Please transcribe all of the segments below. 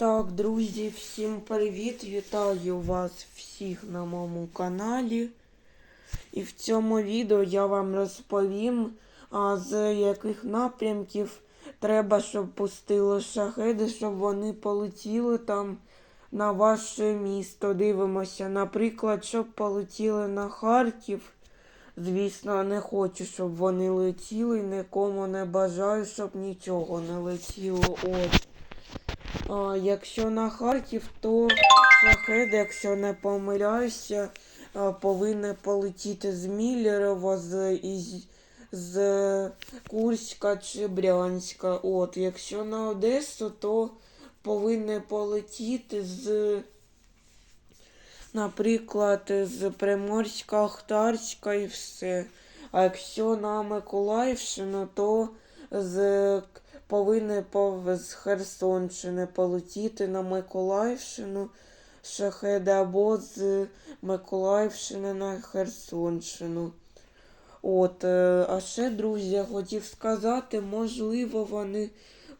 Так, друзі, всім привіт! Вітаю вас всіх на моєму каналі. І в цьому відео я вам розповім, а, з яких напрямків треба, щоб пустили шахеди, щоб вони полетіли там на ваше місто. Дивимося, наприклад, щоб полетіли на Харків. Звісно, не хочу, щоб вони летіли, нікому не бажаю, щоб нічого не летіло. От. А, якщо на Харків, то шахед, якщо не помиляюся, повинен полетіти з Міллерова, з, із, з Курська чи Брянська. От, якщо на Одесу, то повинен полетіти з, наприклад, з Приморська, Ахтарська і все. А якщо на Миколаївщину, то з повинні пов- з Херсонщини полетіти на Миколаївщину шахеди або з Миколаївщини на Херсонщину. От, е, а ще, друзі, я хотів сказати, можливо, вони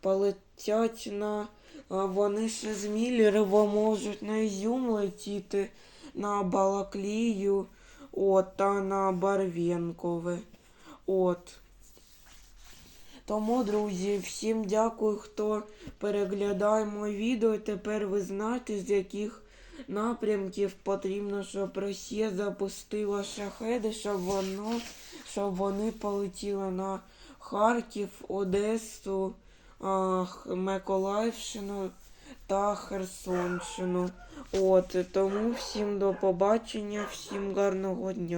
полетять на. Вони ще з Міллєрова можуть на Ізюм летіти, на Балаклію, от, та на Барвінкове. От. Тому, друзі, всім дякую, хто переглядає моє відео. Тепер ви знаєте, з яких напрямків потрібно, щоб Росія запустила шахеди, щоб воно, щоб вони полетіли на Харків, Одесу, Миколаївщину та Херсонщину. От тому всім до побачення, всім гарного дня.